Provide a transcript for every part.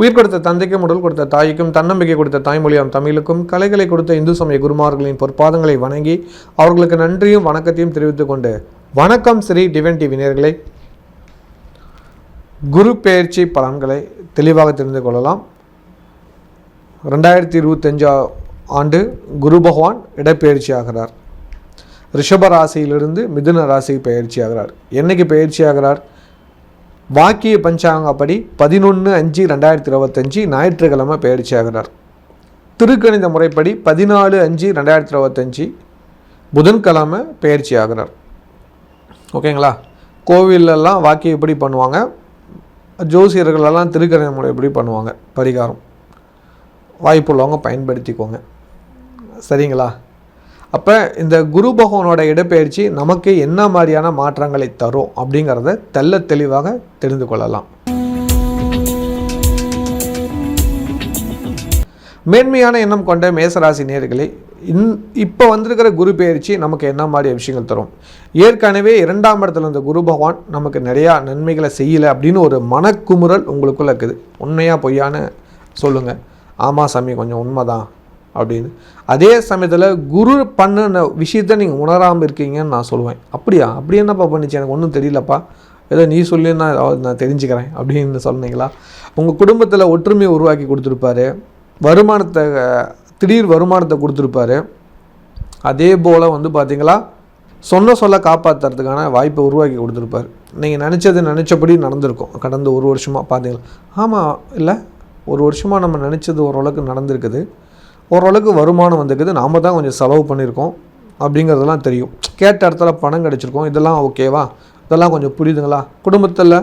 உயிர் கொடுத்த தந்தைக்கும் உடல் கொடுத்த தாய்க்கும் தன்னம்பிக்கை கொடுத்த தாய்மொழியாம் தமிழுக்கும் கலைகளை கொடுத்த இந்து சமய குருமார்களின் பொற்பாதங்களை வணங்கி அவர்களுக்கு நன்றியும் வணக்கத்தையும் தெரிவித்துக் கொண்டு வணக்கம் ஸ்ரீ டிவன் டிவி நேயர்களே. குரு பெயர்ச்சி பலன்களை தெளிவாக தெரிந்து கொள்ளலாம். ரெண்டாயிரத்தி இருபத்தஞ்சா ஆண்டு குரு பகவான் இடப்பெயர்ச்சி ஆகிறார் ரிஷப ராசியிலிருந்து மிதுன ராசிக்கு பயிற்சி ஆகிறார் என்னைக்கு பயிற்சி ஆகிறார் வாக்கிய பஞ்சாங்கப்படி பதினொன்று அஞ்சு ரெண்டாயிரத்தி இருபத்தஞ்சி ஞாயிற்றுக்கிழமை பயிற்சி ஆகிறார் திருக்கணித முறைப்படி பதினாலு அஞ்சு ரெண்டாயிரத்தி இருபத்தஞ்சி புதன்கிழமை பயிற்சி ஆகிறார் ஓகேங்களா? கோவிலெல்லாம் வாக்கியம் எப்படி பண்ணுவாங்க? ஜோசியர்களெல்லாம் திருக்கணித முறைப்படி பண்ணுவாங்க? பரிகாரம். வாய்ப்புள்ளவங்க பயன்படுத்திக்கோங்க. சரிங்களா? அப்போ இந்த குரு பகவானோட இடப்பெயர்ச்சி நமக்கு என்ன மாதிரியான மாற்றங்களை தரும் அப்படிங்கிறத தெல்ல தெளிவாக தெரிந்து கொள்ளலாம். மேன்மையான எண்ணம் கொண்ட மேசராசி நேர்களை இன் இப்போ வந்திருக்கிற குரு பெயர்ச்சி நமக்கு என்ன மாதிரி விஷயங்கள் தரும்? ஏற்கனவே இரண்டாம் இடத்துல இருந்த குரு பகவான் நமக்கு நிறையா நன்மைகளை செய்யலை அப்படின்னு ஒரு மனக்குமுறல் உங்களுக்குள்ளே இருக்குது. உண்மையாக பொய்யான சொல்லுங்கள் ஆமாம் சாமி கொஞ்சம் உண்மைதான். அப்படின்னு. அதே சமயத்தில் குரு பண்ணின விஷயத்த நீங்கள் உணராமல் இருக்கீங்கன்னு நான் சொல்லுவேன். அப்படியா? அப்படி என்னப்பா பண்ணிச்சு? எனக்கு ஒன்றும் தெரியலப்பா. ஏதோ நீ சொல்லி நான் ஏதாவது நான் தெரிஞ்சுக்கிறேன் அப்படின்னு சொன்னீங்களா? உங்கள் குடும்பத்தில் ஒற்றுமையை உருவாக்கி கொடுத்துருப்பாரு. வருமானத்தை திடீர் வருமானத்தை கொடுத்துருப்பாரு. அதே போல் வந்து பார்த்தீங்களா சொன்ன சொல்ல காப்பாற்றுறதுக்கான வாய்ப்பை உருவாக்கி கொடுத்துருப்பாரு. நீங்கள் நினச்சது நினச்சபடி நடந்திருக்கும். கடந்த ஒரு வருஷமாக பார்த்தீங்களா ஆமாம் இல்லை. ஒரு வருஷமாக நம்ம நினச்சது ஓரளவுக்கு நடந்திருக்குது. ஓரளவுக்கு வருமானம் வந்திருக்குது. நாம் தான் கொஞ்சம் செலவு பண்ணியிருக்கோம். அப்படிங்கிறதெல்லாம் தெரியும். கேட்ட இடத்துல பணம் கிடச்சிருக்கோம். இதெல்லாம் ஓகேவா இதெல்லாம் கொஞ்சம் புரியுதுங்களா? குடும்பத்தில்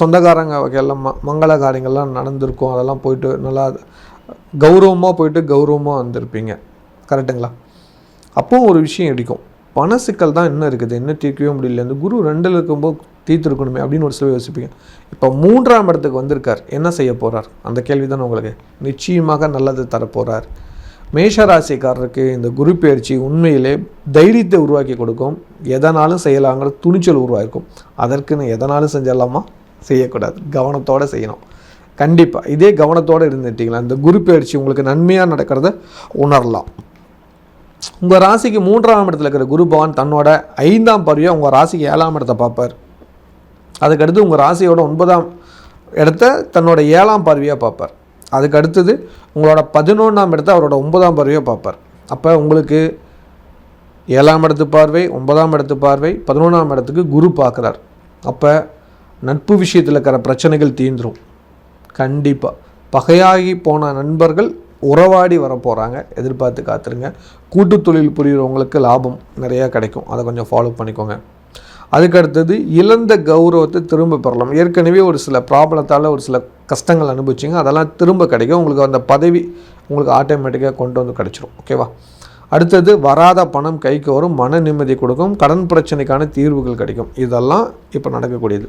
சொந்தக்காரங்க வகையெல்லாம் ம மங்கள காரியங்கள்லாம் நடந்திருக்கும். அதெல்லாம் போயிட்டு நல்லா கௌரவமாக போயிட்டு கௌரவமாக வந்திருப்பீங்க. கரெக்டுங்களா அப்போவும் ஒரு விஷயம் இடிக்கும் பண சிக்கல் தான் என்ன இருக்குது. என்ன தீர்க்கவே முடியல. இந்த குரு ரெண்டில் இருக்கும்போது தீர்த்துருக்கணுமே அப்படின்னு ஒரு சில யோசிப்பீங்க. இப்போ மூன்றாம் இடத்துக்கு வந்திருக்கார். என்ன செய்ய போகிறார் அந்த கேள்வி தானே உங்களுக்கு. நிச்சயமாக நல்லது தரப்போகிறார் மேஷராசிக்காரருக்கு இந்த குரு பயிற்சி உண்மையிலே தைரியத்தை உருவாக்கி கொடுக்கும். எதனாலும் செய்யலாங்கிற துணிச்சல் உருவாக்கும். அதற்குன்னு எதனாலும் செஞ்சிடலாமா? செய்யக்கூடாது. கவனத்தோடு செய்யணும். கண்டிப்பாக இதே கவனத்தோடு இருந்துட்டிங்களா? இந்த குரு பயிற்சி உங்களுக்கு நன்மையாக நடக்கிறத உணரலாம். உங்கள் ராசிக்கு மூன்றாம் இடத்துல இருக்கிற குரு பகவான் தன்னோட ஐந்தாம் பருவியாக உங்கள் ராசிக்கு ஏழாம் இடத்தை பார்ப்பார். அதுக்கடுத்து உங்கள் ராசியோட ஒன்பதாம் இடத்த தன்னோட ஏழாம் பார்வையாக பார்ப்பார். அதுக்கு அடுத்தது உங்களோட பதினொன்றாம் இடத்தை அவரோட ஒன்பதாம் பார்வையோ பார்ப்பார். அப்போ உங்களுக்கு ஏழாம் இடத்து பார்வை ஒன்பதாம் இடத்து பார்வை பதினொன்றாம் இடத்துக்கு குரு பார்க்குறார். அப்போ நட்பு விஷயத்தில் இருக்கிற பிரச்சனைகள் தீந்துரும் கண்டிப்பாக பகையாகி போன நண்பர்கள் உறவாடி வர போகிறாங்க எதிர்பார்த்து காத்துருங்க. கூட்டு தொழில் புரிகிறவங்களுக்கு லாபம் நிறையா கிடைக்கும். அதை கொஞ்சம் ஃபாலோ பண்ணிக்கோங்க. அதுக்கு அடுத்தது இழந்த கௌரவத்தை திரும்ப பெறலாம். ஏற்கனவே ஒரு சில ப்ராப்ளத்தால் ஒரு சில கஷ்டங்கள் அனுபவிச்சிங்க. அதெல்லாம் திரும்ப கிடைக்கும். உங்களுக்கு அந்த பதவி உங்களுக்கு ஆட்டோமேட்டிக்காக கொண்டு வந்து கிடச்சிரும். ஓகேவா அடுத்தது வராத பணம் கைக்கு வரும். மன நிம்மதி கொடுக்கும். கடன் பிரச்சனைக்கான தீர்வுகள் கிடைக்கும். இதெல்லாம் இப்போ நடக்கக்கூடியது.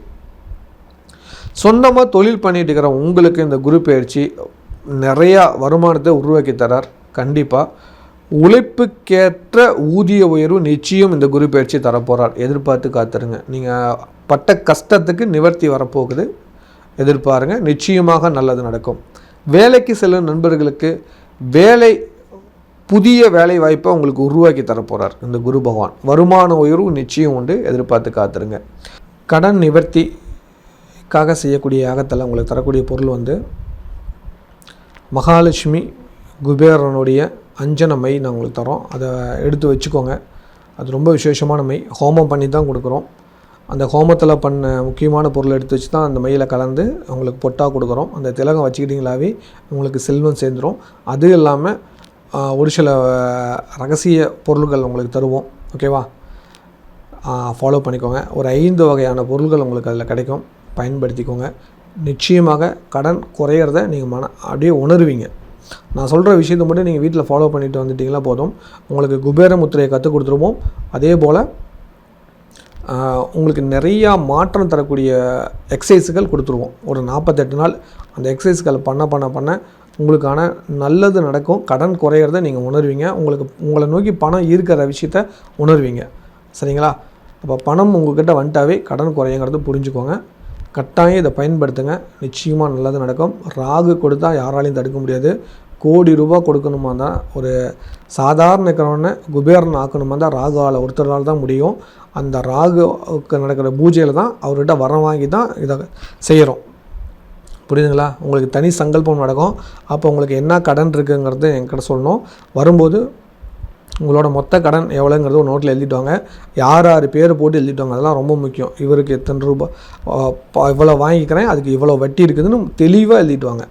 சொந்தமாக தொழில் பண்ணிட்டு இருக்கிற உங்களுக்கு இந்த குரு பயிற்சி நிறையா வருமானத்தை உருவாக்கி தரார். கண்டிப்பாக உழைப்புக்கேற்ற ஊதிய உயர்வு நிச்சயம் இந்த குரு பயிற்சி தரப்போகிறார் எதிர்பார்த்து காத்துருங்க. நீங்கள் பட்ட கஷ்டத்துக்கு நிவர்த்தி வரப்போகுது. எதிர்பாருங்க. நிச்சயமாக நல்லது நடக்கும். வேலைக்கு செல்லும் நண்பர்களுக்கு வேலை புதிய வேலை வாய்ப்பை உங்களுக்கு உருவாக்கி தரப்போகிறார் இந்த குரு பகவான். வருமான உயர்வு நிச்சயம் உண்டு. எதிர்பார்த்து காத்துருங்க. கடன் நிவர்த்திக்காக செய்யக்கூடிய யாகத்தில் உங்களுக்கு தரக்கூடிய பொருள் வந்து மகாலட்சுமி குபேரனுடைய அஞ்சன மை நான் உங்களுக்கு தரோம். அதை எடுத்து வச்சுக்கோங்க. அது ரொம்ப விசேஷமான மை. ஹோமம் பண்ணி தான் கொடுக்குறோம். அந்த ஹோமத்தில் பண்ண முக்கியமான பொருளை எடுத்து வச்சு தான் அந்த மையில் கலந்து உங்களுக்கு பொட்டாக கொடுக்குறோம். அந்த திலகம் வச்சுக்கிட்டிங்களாவே உங்களுக்கு செல்வம் சேர்ந்துடும் அது இல்லாமல் ஒரு சில ரகசிய பொருள்கள் உங்களுக்கு தருவோம். ஓகேவா ஃபாலோ பண்ணிக்கோங்க. ஒரு ஐந்து வகையான பொருள்கள் உங்களுக்கு அதில் கிடைக்கும். பயன்படுத்திக்கோங்க. நிச்சயமாக கடன் குறையிறத நீங்கள் மன அப்படியே உணருவீங்க. நான் சொல்கிற விஷயத்தை மட்டும் நீங்கள் வீட்டில் ஃபாலோ பண்ணிட்டு வந்துட்டீங்களா போதும். உங்களுக்கு குபேர முத்திரையை கற்றுக் கொடுத்துருவோம். அதே போல் உங்களுக்கு நிறையா மாற்றம் தரக்கூடிய எக்ஸசைஸுகள் கொடுத்துருவோம். ஒரு நாற்பத்தெட்டு நாள் அந்த எக்ஸசைஸ்கள் பண்ண பண்ண பண்ண உங்களுக்கான நல்லது நடக்கும். கடன் குறையிறத நீங்கள் உணர்வீங்க. உங்களுக்கு உங்களை நோக்கி பணம் ஈர்க்கிற விஷயத்த உணர்வீங்க. சரிங்களா? அப்போ பணம் உங்கள்கிட்ட வந்துட்டாவே கடன் குறையுங்கிறது புரிஞ்சுக்கோங்க. கட்டாயம் இதை பயன்படுத்துங்க. நிச்சயமாக நல்லது நடக்கும். ராகு கொடுத்தா யாராலையும் தடுக்க முடியாது. கோடி ரூபா கொடுக்கணுமா தான் ஒரு சாதாரண இருக்கிறவன குபேரன் ஆக்கணுமா தான் ராகுவால் ஒருத்தரால் தான் முடியும். அந்த ராகுக்கு நடக்கிற பூஜையில் தான் அவர்கிட்ட வரம் வாங்கி தான் இதை செய்கிறோம் புரியுதுங்களா? உங்களுக்கு தனி சங்கல்பம் நடக்கும். அப்போ உங்களுக்கு என்ன கடன் இருக்குங்கிறது என்கிட்ட சொல்லணும். வரும்போது உங்களோட மொத்த கடன் எவ்வளோங்கிறது ஒரு நோட்டில் எழுதிட்டு வாங்க யார் யார் பேர் போட்டு எழுதிட்டுவாங்க. அதெல்லாம் ரொம்ப முக்கியம். இவருக்கு எத்தனை ரூபாய் இவ்வளோ வாங்கிக்கிறேன் அதுக்கு இவ்வளோ வட்டி இருக்குதுன்னு தெளிவாக எழுதிட்டுவாங்க.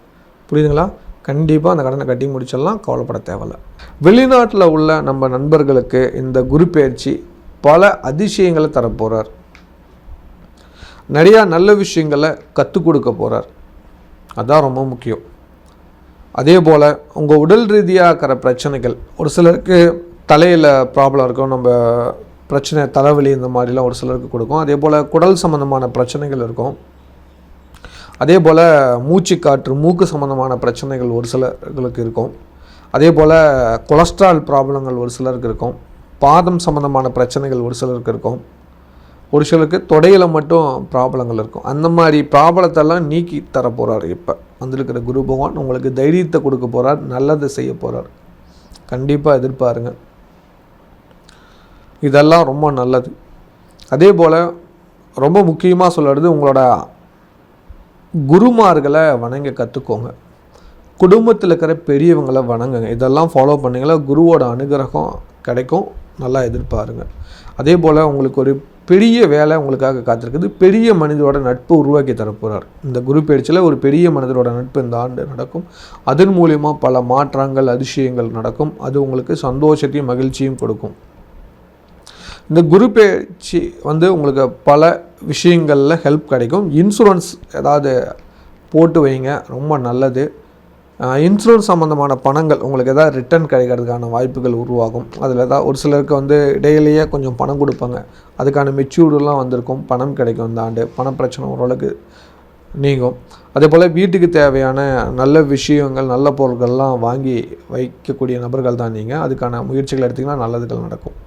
புரியுதுங்களா? கண்டிப்பாக அந்த கடனை கட்டி முடிச்சிடலாம். கவலைப்பட தேவையில்ல. வெளிநாட்டில் உள்ள நம்ம நண்பர்களுக்கு இந்த குரு பயிற்சி பல அதிசயங்களை தரப்போகிறார் நிறையா நல்ல விஷயங்களை கற்றுக் கொடுக்க போகிறார் அதுதான் ரொம்ப முக்கியம். அதே போல் உங்கள் உடல் ரீதியாக இருக்கிற பிரச்சனைகள் ஒரு சிலருக்கு தலையில் ப்ராப்ளம் இருக்கும் நம்ம பிரச்சனை தலைவலி இந்த மாதிரிலாம் ஒரு சிலருக்கு கொடுக்கும். அதே போல் குடல் சம்மந்தமான பிரச்சனைகள் இருக்கும். அதே போல் மூச்சு காற்று மூக்கு சம்மந்தமான பிரச்சனைகள் ஒரு சிலர்களுக்கு இருக்கும். அதே போல் கொலஸ்ட்ரால் ப்ராப்ளங்கள் ஒரு சிலருக்கு இருக்கும். பாதம் சம்மந்தமான பிரச்சனைகள் ஒரு சிலருக்கு இருக்கும். ஒரு சிலருக்கு தொடையில் மட்டும் ப்ராப்ளங்கள் இருக்கும். அந்த மாதிரி ப்ராப்ளத்தெல்லாம் நீக்கி தர போகிறார் இப்போ. வந்திருக்கிற குரு பகவான் உங்களுக்கு தைரியத்தை கொடுக்க போகிறார் நல்லதை செய்ய போகிறார் கண்டிப்பாக எதிர்பாருங்க. இதெல்லாம் ரொம்ப நல்லது. அதே போல் ரொம்ப முக்கியமாக சொல்கிறது உங்களோட குருமார்களை வணங்க கற்றுக்கோங்க குடும்பத்தில் இருக்கிற பெரியவங்களை வணங்குங்க. இதெல்லாம் ஃபாலோ பண்ணிங்களா குருவோட அனுகிரகம் கிடைக்கும். நல்லா எதிர்பாருங்க. அதே போல் உங்களுக்கு ஒரு பெரிய வேலை உங்களுக்காக காத்திருக்குது. பெரிய மனிதரோட நட்பு உருவாக்கி தரப்போகிறார் இந்த குரு பயிற்சியில் ஒரு பெரிய மனிதரோட நட்பு இந்த ஆண்டு நடக்கும். அதன் மூலிமா பல மாற்றங்கள் அதிசயங்கள் நடக்கும். அது உங்களுக்கு சந்தோஷத்தையும் மகிழ்ச்சியும் கொடுக்கும். இந்த குரு பேச்சு வந்து உங்களுக்கு பல விஷயங்களில் ஹெல்ப் கிடைக்கும். இன்சூரன்ஸ் ஏதாவது போட்டு வைங்க ரொம்ப நல்லது. இன்சூரன்ஸ் சம்மந்தமான பணங்கள் உங்களுக்கு ஏதாவது ரிட்டர்ன் கிடைக்கிறதுக்கான வாய்ப்புகள் உருவாகும். அதில் ஏதாவது ஒரு சிலருக்கு வந்து இடையிலேயே கொஞ்சம் பணம் கொடுப்பாங்க. அதுக்கான மெச்சூர்டெலாம் வந்திருக்கும். பணம் கிடைக்கும் இந்த ஆண்டு. பண பிரச்சனை ஓரளவுக்கு நீங்கும். அதே போல் வீட்டுக்கு தேவையான நல்ல விஷயங்கள் நல்ல பொருட்கள்லாம் வாங்கி வைக்கக்கூடிய நபர்கள் தான் நீங்கள் அதுக்கான முயற்சிகள் எடுத்திங்கன்னா நல்லதுகள் நடக்கும்.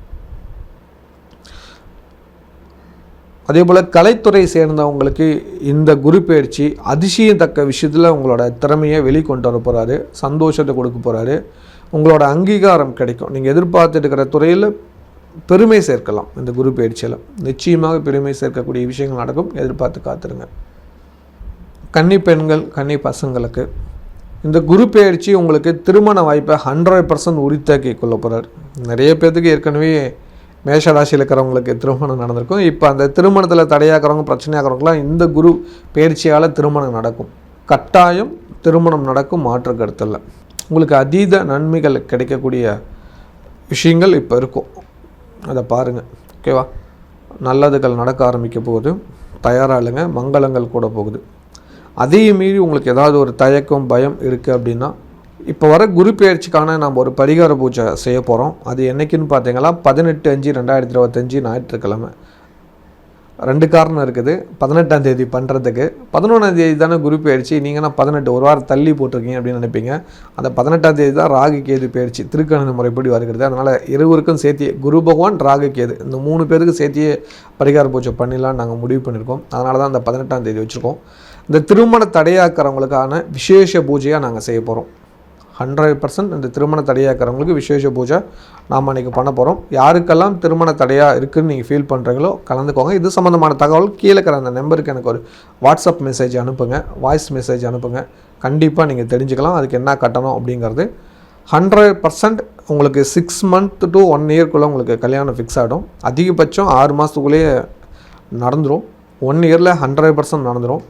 அதே போல் கலைத்துறை சேர்ந்தவங்களுக்கு இந்த குரு பயிற்சி அதிசயத்தக்க விஷயத்தில் உங்களோட திறமையை வெளிக்கொண்டு வர போகிறாரு சந்தோஷத்தை கொடுக்க போகிறாரு உங்களோட அங்கீகாரம் கிடைக்கும். நீங்கள் எதிர்பார்த்துட்டு இருக்கிற துறையில் பெருமை சேர்க்கலாம் இந்த குரு பயிற்சியில். நிச்சயமாக பெருமை சேர்க்கக்கூடிய விஷயங்கள் நடக்கும். எதிர்பார்த்து காத்துருங்க. கன்னி பெண்கள் கன்னி பசங்களுக்கு இந்த குரு பயிற்சி உங்களுக்கு திருமண வாய்ப்பை ஹண்ட்ரட் பர்சன்ட் உரித்தாக்கி கொள்ள போகிறார் நிறைய பேர்த்துக்கு ஏற்கனவே மேஷ ராசியில் இருக்கிறவங்களுக்கு திருமணம் நடந்திருக்கும். இப்போ அந்த திருமணத்தில் தடையாக்கிறவங்க பிரச்சனையாகிறவங்களாம் இந்த குரு பயிற்சியால் திருமணம் நடக்கும். கட்டாயம் திருமணம் நடக்கும் மாற்று கருத்தில் உங்களுக்கு அதீத நன்மைகள் கிடைக்கக்கூடிய விஷயங்கள் இப்போ இருக்கும். அதை பாருங்கள் ஓகேவா நல்லதுகள் நடக்க ஆரம்பிக்க போகுது. தயாராளுங்க மங்களங்கள் கூட போகுது. அதையும் மீறி உங்களுக்கு ஏதாவது ஒரு தயக்கம் பயம் இருக்குது அப்படின்னா இப்போ வர குரு பெயர்ச்சிக்கான நம்ம ஒரு பரிகார பூஜை செய்ய போகிறோம் அது என்னைக்குன்னு பார்த்தீங்கன்னா பதினெட்டு அஞ்சு ரெண்டாயிரத்தி இருபத்தஞ்சி ஞாயிற்றுக்கிழமை. ரெண்டு காரணம் இருக்குது. பதினெட்டாம் தேதி பண்ணுறதுக்கு பதினொன்றாம் தேதி தானே குரு பயிற்சி. நீங்கள் பதினெட்டு ஒரு வாரம் தள்ளி போட்டிருக்கீங்க அப்படின்னு நினைப்பீங்க. அந்த பதினெட்டாம் தேதி தான் ராகு கேது பயிற்சி திருக்கணித முறைப்படி வருகிறது. அதனால் இருவருக்கும் சேர்த்தியே குரு பகவான் ராகு கேது இந்த மூணு பேருக்கு சேர்த்தியே பரிகார பூஜை பண்ணிடலாம்னு நாங்கள் முடிவு பண்ணியிருக்கோம். அதனால தான் அந்த பதினெட்டாம் தேதி வச்சுருக்கோம். இந்த திருமண தடையாக்கிறவங்களுக்கான விசேஷ பூஜையாக நாங்கள் செய்ய போகிறோம் ஹண்ட்ரட் பர்சன்ட் இந்த திருமண தடையாக்கிறவங்களுக்கு விசேஷ பூஜை நாம் அன்றைக்கி பண்ண போகிறோம் யாருக்கெல்லாம் திருமண தடையாக இருக்குதுன்னு நீங்கள் ஃபீல் பண்ணுறீங்களோ கலந்துக்கோங்க. இது சம்மந்தமான தகவல் கீழே இருக்கிற அந்த நம்பருக்கு எனக்கு ஒரு வாட்ஸ்அப் மெசேஜ் அனுப்புங்க. வாய்ஸ் மெசேஜ் அனுப்புங்க. கண்டிப்பாக நீங்கள் தெரிஞ்சுக்கலாம். அதுக்கு என்ன கட்டணம் அப்படிங்கிறது ஹண்ட்ரட் பர்சன்ட் உங்களுக்கு சிக்ஸ் மந்த் டு ஒன் இயர்க்குள்ளே உங்களுக்கு கல்யாணம் ஃபிக்ஸ் ஆகிடும் அதிகபட்சம் ஆறு மாதத்துக்குள்ளேயே நடந்துடும் ஒன் இயரில் ஹண்ட்ரட் பர்சன்ட் நடந்துடும்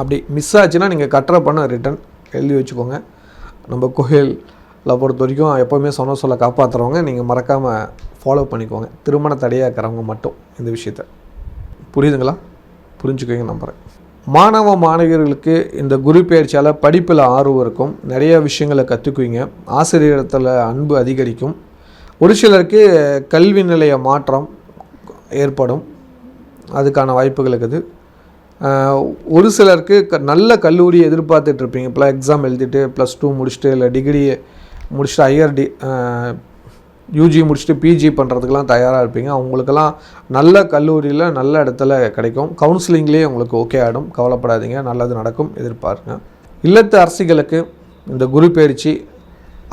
அப்படி மிஸ் ஆச்சுன்னா நீங்கள் கட்டுற பணம் ரிட்டன் எழுதி வச்சுக்கோங்க. நம்ம கோயிலில் பொறுத்த வரைக்கும் எப்போவுமே சொன்ன சொல்ல காப்பாற்றுறவங்க நீங்கள் மறக்காமல் ஃபாலோ பண்ணிக்கோங்க. திருமண தடையாக இருக்கிறவங்க மட்டும் இந்த விஷயத்த. புரியுதுங்களா? புரிஞ்சுக்கோங்க நம்புகிறேன் மாணவ மாணவியர்களுக்கு இந்த குரு பயிற்சியால் படிப்பில் ஆர்வம் இருக்கும். நிறைய விஷயங்களை கற்றுக்குவீங்க ஆசிரியரத்தில் அன்பு அதிகரிக்கும். ஒரு சிலருக்கு கல்வி நிலைய மாற்றம் ஏற்படும். அதுக்கான வாய்ப்புகள் இருக்குது. ஒரு சிலருக்கு க நல்ல கல்லூரி எதிர்பார்த்துட்டு இருப்பீங்க இப்போ எக்ஸாம் எழுதிட்டு ப்ளஸ் டூ முடிச்சுட்டு இல்லை டிகிரி முடிச்சுட்டு ஹையர் டி யூஜி முடிச்சுட்டு பிஜி பண்ணுறதுக்கெலாம் தயாராக இருப்பீங்க. அவங்களுக்கெல்லாம் நல்ல கல்லூரியில் நல்ல இடத்துல கிடைக்கும். கவுன்சிலிங்லேயே உங்களுக்கு ஓகே ஆகிடும் கவலைப்படாதீங்க. நல்லது நடக்கும். எதிர்பாருங்க. இல்லத்து அரசிகளுக்கு இந்த குரு பயிற்சி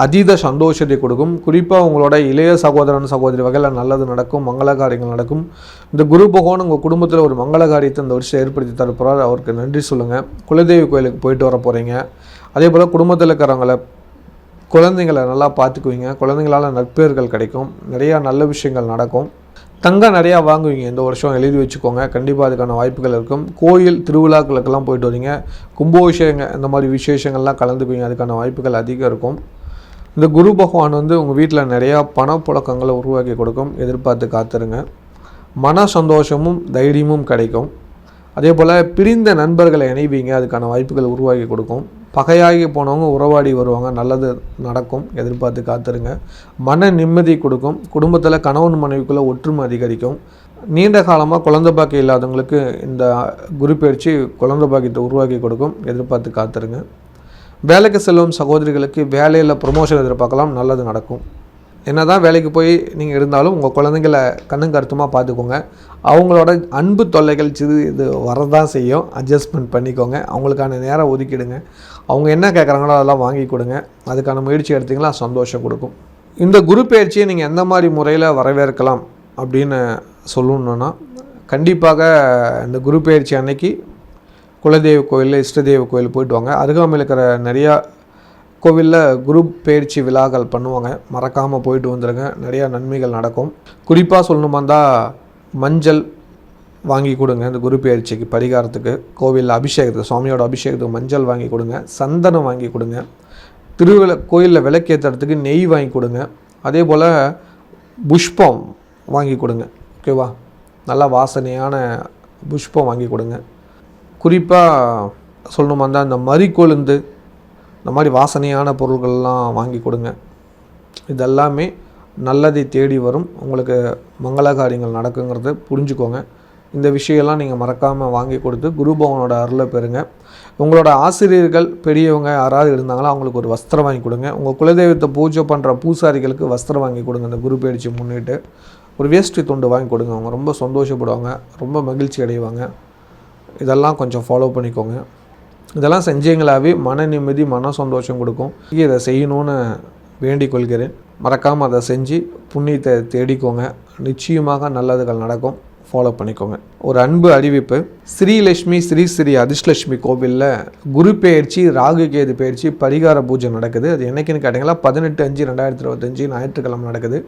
அதீத சந்தோஷத்தை கொடுக்கும். குறிப்பாக உங்களோட இளைய சகோதரன் சகோதரி வகையில் நல்லது நடக்கும் மங்கள காரியங்கள் நடக்கும். இந்த குரு பகவான் உங்கள் குடும்பத்தில் ஒரு மங்கள காரியத்தை இந்த வருஷம் ஏற்படுத்தி தரப்போகிறார் அவருக்கு நன்றி சொல்லுங்கள் குலதெய்வ கோயிலுக்கு போயிட்டு வர போகிறீங்க அதே போல் குடும்பத்தில் இருக்கிறவங்கள குழந்தைங்களை நல்லா பார்த்துக்குவீங்க. குழந்தைங்களால் நட்பேர்கள் கிடைக்கும். நிறையா நல்ல விஷயங்கள் நடக்கும். தங்கம் நிறையா வாங்குவீங்க. இந்த வருஷம் எழுதி வச்சுக்கோங்க. கண்டிப்பாக அதுக்கான வாய்ப்புகள் இருக்கும். கோயில் திருவிழாக்களுக்கெல்லாம் போயிட்டு வரீங்க. கும்பாபிஷேகங்க இந்த மாதிரி விசேஷங்கள்லாம் கலந்துக்குவீங்க. அதுக்கான வாய்ப்புகள் அதிகம் இருக்கும். இந்த குரு பகவான் வந்து உங்கள் வீட்டில் நிறையா பணப்புழக்கங்களை உருவாக்கி கொடுக்கும். எதிர்பார்த்து காத்துருங்க. மன சந்தோஷமும் தைரியமும் கிடைக்கும். அதே போல் பிரிந்த நண்பர்களை இணைவீங்க. அதுக்கான வாய்ப்புகள் உருவாக்கி கொடுக்கும். பகையாகி போனவங்க உறவாடி வருவாங்க. நல்லது நடக்கும். எதிர்பார்த்து காத்துருங்க. மன நிம்மதி கொடுக்கும். குடும்பத்தில் கணவன் மனைவிக்குள்ளே ஒற்றுமை அதிகரிக்கும். நீண்ட காலமாக குழந்தை பாக்கியம் இல்லாதவங்களுக்கு இந்த குரு பயிற்சி குழந்தை பாக்கியத்தை உருவாக்கி கொடுக்கும். எதிர்பார்த்து காத்துருங்க. வேலைக்கு செல்லும் சகோதரிகளுக்கு வேலையில் ப்ரொமோஷன் எதிர்பார்க்கலாம் நல்லது நடக்கும். என்ன தான் வேலைக்கு போய் நீங்கள் இருந்தாலும் உங்கள் குழந்தைங்களை கண்ணும் கருத்துமாக பார்த்துக்கோங்க. அவங்களோட அன்பு தொல்லைகள் சிறு இது வரதான் செய்யும். அட்ஜஸ்ட்மெண்ட் பண்ணிக்கோங்க. அவங்களுக்கான நேரம் ஒதுக்கிடுங்க. அவங்க என்ன கேட்குறாங்களோ அதெல்லாம் வாங்கி கொடுங்க. அதுக்கான முயற்சி எடுத்திங்களா சந்தோஷம் கொடுக்கும். இந்த குரு பயிற்சியை நீங்கள் எந்த மாதிரி முறையில் வரவேற்கலாம் அப்படின்னு சொல்லணுன்னா கண்டிப்பாக இந்த குரு பயிற்சி அன்னைக்கு குலதெய்வ கோயில் இஷ்டதெய்வ கோயில் போயிட்டு வாங்க அருகாமையில் இருக்கிற நிறையா கோவிலில் குரூப் பயிற்சி விழாக்கள் பண்ணுவாங்க. மறக்காமல் போயிட்டு வந்துடுங்க நிறையா நன்மைகள் நடக்கும். குறிப்பாக சொல்லணுமா இருந்தால் மஞ்சள் வாங்கி கொடுங்க. இந்த குரு பயிற்சிக்கு பரிகாரத்துக்கு கோவிலில் அபிஷேகத்துக்கு சுவாமியோட அபிஷேகத்துக்கு மஞ்சள் வாங்கி கொடுங்க. சந்தனம் வாங்கி கொடுங்க. திருவிழா கோயிலில் விளக்கேற்றுறதுக்கு நெய் வாங்கி கொடுங்க. அதே போல் புஷ்பம் வாங்கி கொடுங்க. ஓகேவா? நல்லா வாசனையான புஷ்பம் வாங்கி கொடுங்க. குறிப்பாக சொல்லணுமா இருந்தால் இந்த மறிக்கொழுந்து இந்த மாதிரி வாசனையான பொருள்கள்லாம் வாங்கி கொடுங்க. இதெல்லாமே நல்லதை தேடி வரும். உங்களுக்கு மங்கள காரியங்கள் நடக்குங்கிறத புரிஞ்சுக்கோங்க. இந்த விஷயம்லாம் நீங்கள் மறக்காமல் வாங்கி கொடுத்து குருபவனோட அருளை பெறுங்க. உங்களோட ஆசிரியர்கள் பெரியவங்க யாராவது இருந்தாங்களோ அவங்களுக்கு ஒரு வஸ்திரம் வாங்கி கொடுங்க. உங்கள் குலதெய்வத்தை பூஜை பண்ணுற பூசாரிகளுக்கு வஸ்திரம் வாங்கி கொடுங்க. இந்த குரு பயிற்சி முன்னிட்டு ஒரு வேஷ்டி துண்டு வாங்கி கொடுங்க. அவங்க ரொம்ப சந்தோஷப்படுவாங்க. ரொம்ப மகிழ்ச்சி அடைவாங்க. இதெல்லாம் கொஞ்சம் ஃபாலோ பண்ணிக்கோங்க. இதெல்லாம் செஞ்சீங்களாவே மன நிம்மதி மன சந்தோஷம் கொடுக்கும். இதை செய்யணும்னு வேண்டிக் கொள்கிறேன். மறக்காமல் அதை செஞ்சு புண்ணியத்தை தேடிக்கோங்க. நிச்சயமாக நல்லதுகள் நடக்கும். ஃபாலோ பண்ணிக்கோங்க. ஒரு அன்பு அறிவிப்பு. ஸ்ரீலட்சுமி ஸ்ரீ ஸ்ரீ அதிர்ஷ்லட்சுமி கோவிலில் குரு பெயர்ச்சி ராகு கேது பெயர்ச்சி பரிகார பூஜை நடக்குது. அது என்னைக்குன்னு கேட்டிங்களா? பதினெட்டு அஞ்சு ரெண்டாயிரத்தி இருபத்தஞ்சி ஞாயிற்றுக்கிழமை நடக்குது.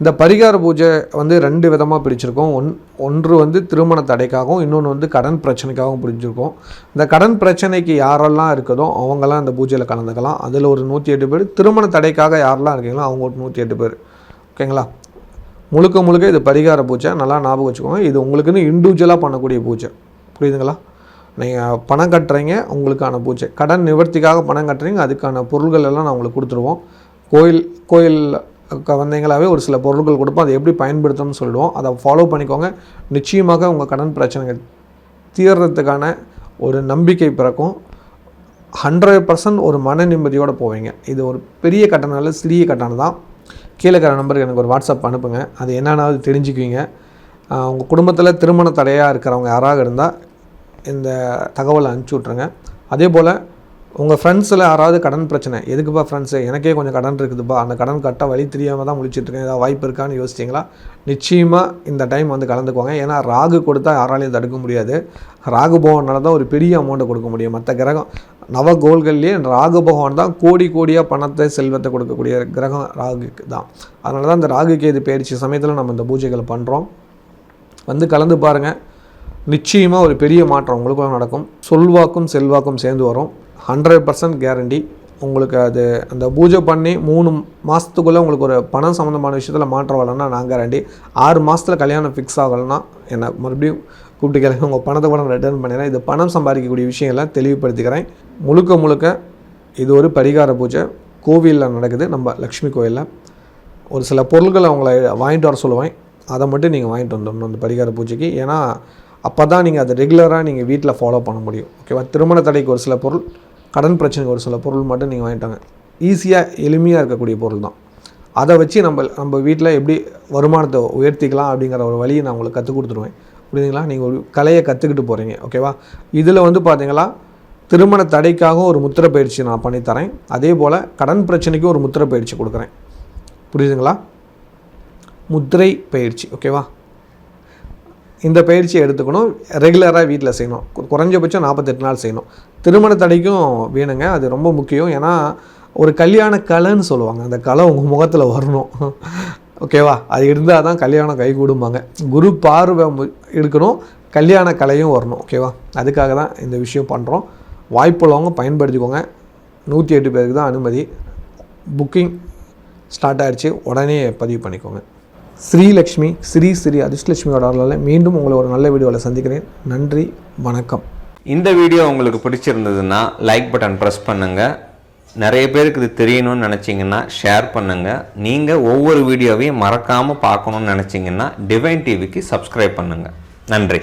இந்த பரிகார பூஜை வந்து ரெண்டு விதமாக பிரிச்சிருக்கோம். ஒன் ஒன்று வந்து திருமண தடைக்காகவும் இன்னொன்று வந்து கடன் பிரச்சனைக்காகவும் பிரிஞ்சிருக்கோம். இந்த கடன் பிரச்சனைக்கு யாரெல்லாம் இருக்குதோ அவங்கெல்லாம் இந்த பூஜையில் கலந்துக்கலாம். அதில் ஒரு நூற்றி எட்டு பேர். திருமண தடைக்காக யாரெல்லாம் இருக்கீங்களோ அவங்க ஒரு நூற்றி எட்டு பேர். ஓகேங்களா? முழுக்க முழுக்க இது பரிகார பூஜை. நல்லா ஞாபகம் வச்சுக்கோங்க. இது உங்களுக்குன்னு இண்டிவிஜுவலாக பண்ணக்கூடிய பூஜை. புரியுதுங்களா? நீங்கள் பணம் கட்டுறீங்க உங்களுக்கான பூஜை. கடன் நிவர்த்திக்காக பணம் கட்டுறீங்க அதுக்கான பொருள்கள் எல்லாம் நான் உங்களுக்கு கொடுத்துருவோம். கோயில் கோயில் வந்தீங்களாவே ஒரு சில பொருட்கள் கொடுப்போம். அதை எப்படி பயன்படுத்தணும்னு சொல்லுவோம் அதை ஃபாலோ பண்ணிக்கோங்க. நிச்சயமாக உங்கள் கடன் பிரச்சனைகள் தீர்றதுக்கான ஒரு நம்பிக்கை பிறக்கும். ஹண்ட்ரட் பர்சன்ட் ஒரு மன நிம்மதியோடு போவீங்க. இது ஒரு பெரிய கட்டணம் இல்லை சிறிய கட்டணம் தான். கீழே இருக்கிற நம்பருக்கு எனக்கு ஒரு வாட்ஸ்அப் அனுப்புங்க. அது என்னென்னாவது தெரிஞ்சுக்குவீங்க. உங்கள் குடும்பத்தில் திருமண தடையாக இருக்கிறவங்க யாராக இருந்தால் இந்த தகவலை அனுப்பிச்சி விட்ருங்க அதே போல் உங்கள் ஃப்ரெண்ட்ஸில் யாராவது கடன் பிரச்சனை? எதுக்குப்பா ஃப்ரெண்ட்ஸு எனக்கே கொஞ்சம் கடன் இருக்குதுப்பா. அந்த கடன் கட்ட வழி தெரியாமல் தான் முழிச்சிட்ருக்கேன் ஏதாவது வாய்ப்பு இருக்கான்னு யோசிச்சிங்களா? நிச்சயமாக இந்த டைம் வந்து கலந்துக்குவாங்க ஏன்னா ராகு கொடுத்தா யாராலையும் தடுக்க முடியாது. ராகு பகவானால தான் ஒரு பெரிய அமௌண்ட்டை கொடுக்க முடியும். மற்ற கிரகம் நவ கோள்கள்லேயே ராகு பகவான் தான் கோடி கோடியாக பணத்தை செல்வத்தை கொடுக்கக்கூடிய கிரகம் ராகுக்கு தான். அதனால தான் இந்த ராகு கேது பயிற்சி சமயத்தில் நம்ம இந்த பூஜைகளை பண்ணுறோம் வந்து கலந்து பாருங்கள் நிச்சயமாக ஒரு பெரிய மாற்றம் உங்களுக்கும் நடக்கும். சொல்வாக்கும் செல்வாக்கும் சேர்ந்து வரும். Hundred percent guarantee. உங்களுக்கு அது அந்த பூஜை பண்ணி மூணு மாதத்துக்குள்ளே உங்களுக்கு ஒரு பணம் சம்மந்தமான விஷயத்தில் மாற்றம் வரலன்னா நான் கேரண்டி. ஆறு மாதத்தில் கல்யாணம் ஃபிக்ஸ் ஆகலைன்னா என்னை மறுபடியும் கூப்பிட்டு கிளம்பி உங்கள் பணத்தை கூட நான் ரிட்டர்ன் பண்ணிடுறேன். இது பணம் சம்பாதிக்கக்கூடிய விஷயங்கள்லாம் தெளிவுபடுத்திக்கிறேன். முழுக்க முழுக்க இது ஒரு பரிகார பூஜை. கோவிலில் நடக்குது நம்ம லக்ஷ்மி கோயிலில். ஒரு சில பொருட்களை அவங்கள வாங்கிட்டு வர சொல்லுவேன். அதை மட்டும் நீங்கள் வாங்கிட்டு வந்துடணும் அந்த பரிகார பூஜைக்கு. ஏன்னா அப்போ தான் நீங்கள் அதை ரெகுலராக நீங்கள் வீட்டில் ஃபாலோ பண்ண முடியும். ஓகேவா திருமண தடைக்கு ஒரு சில பொருள் கடன் பிரச்சனைக்கு ஒரு சில பொருள் மட்டும் நீங்கள் வாங்கிட்டாங்க. ஈஸியாக எளிமையாக இருக்கக்கூடிய பொருள் தான். அதை வச்சு நம்ம நம்ம வீட்டில் எப்படி வருமானத்தை உயர்த்திக்கலாம் அப்படிங்கிற ஒரு வழியை நான் உங்களுக்கு கற்றுக் கொடுத்துருவேன். புரியுதுங்களா? நீங்கள் ஒரு கலையை கற்றுக்கிட்டு போகிறீங்க ஓகேவா இதில் வந்து பார்த்தீங்களா திருமண தடைக்காக ஒரு முத்திரை பயிற்சி நான் பண்ணித்தரேன் அதே போல் கடன் பிரச்சனைக்கு ஒரு முத்திர பயிற்சி கொடுக்குறேன். புரியுதுங்களா? முத்திரை பயிற்சி ஓகேவா இந்த பயிற்சியை எடுத்துக்கணும். ரெகுலராக வீட்டில் செய்யணும். குறைஞ்சபட்சம் நாற்பத்தெட்டு நாள் செய்யணும். திருமண தடைக்கும் வேணுங்க. அது ரொம்ப முக்கியம். ஏன்னா ஒரு கல்யாண கலைன்னு சொல்லுவாங்க. அந்த கலை உங்கள் முகத்தில் வரணும். ஓகேவா அது இருந்தால் தான் கல்யாணம் கை கூடும்பாங்க குரு பார்வை மு- இருக்கணும். கல்யாண கலையும் வரணும். ஓகேவா அதுக்காக தான் இந்த விஷயம் பண்ணுறோம் வாய்ப்புள்ளவங்க பயன்படுத்திக்கோங்க. நூற்றி எட்டு பேருக்கு தான் அனுமதி. புக்கிங் ஸ்டார்ட் ஆகிடுச்சு உடனே பதிவு பண்ணிக்கோங்க. ஸ்ரீலக்ஷ்மி ஸ்ரீ ஸ்ரீ அதிர்ஷ்டலட்சுமியோட அருளால் மீண்டும் உங்களை ஒரு நல்ல வீடியோவில் சந்திக்கிறேன். நன்றி வணக்கம். இந்த வீடியோ உங்களுக்கு பிடிச்சிருந்ததுன்னா லைக் பட்டன் ப்ரெஸ் பண்ணுங்கள் நிறைய பேருக்கு இது தெரியணும்னு நினச்சிங்கன்னா ஷேர் பண்ணுங்கள் நீங்கள் ஒவ்வொரு வீடியோவையும் மறக்காமல் பார்க்கணும்னு நினச்சிங்கன்னா டிவைன் டிவிக்கு சப்ஸ்கிரைப் பண்ணுங்கள் நன்றி.